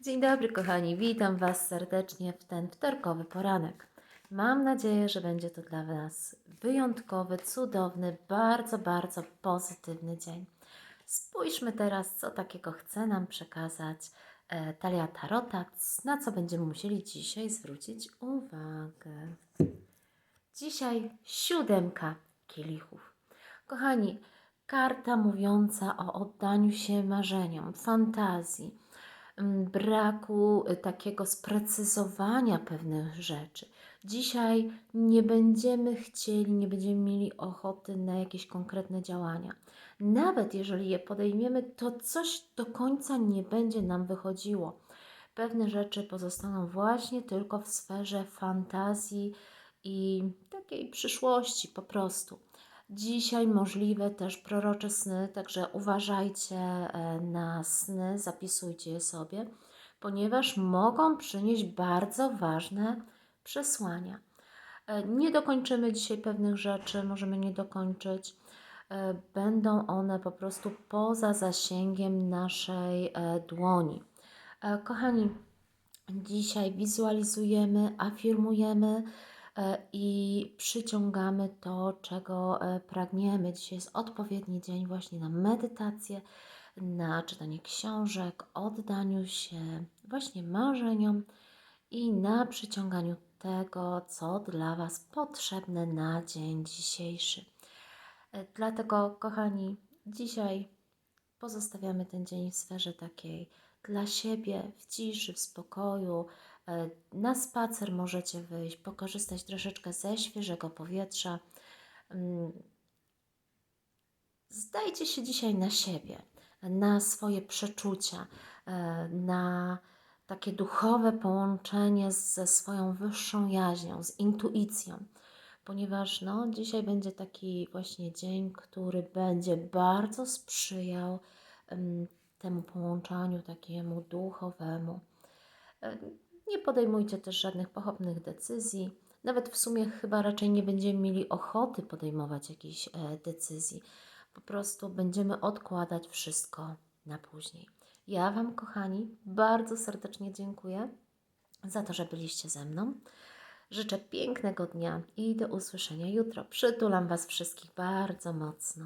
Dzień dobry, kochani. Witam Was serdecznie w ten wtorkowy poranek. Mam nadzieję, że będzie to dla Was wyjątkowy, cudowny, bardzo, bardzo pozytywny dzień. Spójrzmy teraz, co takiego chce nam przekazać e, Talia Tarota, na co będziemy musieli dzisiaj zwrócić uwagę. Dzisiaj siódemka kielichów. Kochani, karta mówiąca o oddaniu się marzeniom, fantazji, braku y, takiego sprecyzowania pewnych rzeczy. Dzisiaj nie będziemy chcieli, nie będziemy mieli ochoty na jakieś konkretne działania. Nawet jeżeli je podejmiemy, to coś do końca nie będzie nam wychodziło. Pewne rzeczy pozostaną właśnie tylko w sferze fantazji i takiej przyszłości po prostu. Dzisiaj możliwe też prorocze sny, także uważajcie e, na sny, zapisujcie je sobie, ponieważ mogą przynieść bardzo ważne przesłania. E, Nie dokończymy dzisiaj pewnych rzeczy, możemy nie dokończyć. E, Będą one po prostu poza zasięgiem naszej dłoni. Kochani, dzisiaj wizualizujemy, afirmujemy i przyciągamy to, czego e, pragniemy. Dzisiaj jest odpowiedni dzień właśnie na medytację, na czytanie książek, oddaniu się właśnie marzeniom i na przyciąganiu tego, co dla Was potrzebne na dzień dzisiejszy. E, Dlatego, kochani, dzisiaj pozostawiamy ten dzień w sferze takiej dla siebie, w ciszy, w spokoju. E, Na spacer możecie wyjść, pokorzystać troszeczkę ze świeżego powietrza. Mm, Zdajcie się dzisiaj na siebie, na swoje przeczucia, e, na takie duchowe połączenie ze swoją wyższą jaźnią, z intuicją, ponieważ no, dzisiaj będzie taki właśnie dzień, który będzie bardzo sprzyjał temu połączaniu takiemu duchowemu. E, Nie podejmujcie też żadnych pochopnych decyzji. Nawet w sumie chyba raczej nie będziemy mieli ochoty podejmować jakichś e, decyzji. Po prostu będziemy odkładać wszystko na później. Ja Wam, kochani, bardzo serdecznie dziękuję za to, że byliście ze mną. Życzę pięknego dnia i do usłyszenia jutro. Przytulam Was wszystkich bardzo mocno.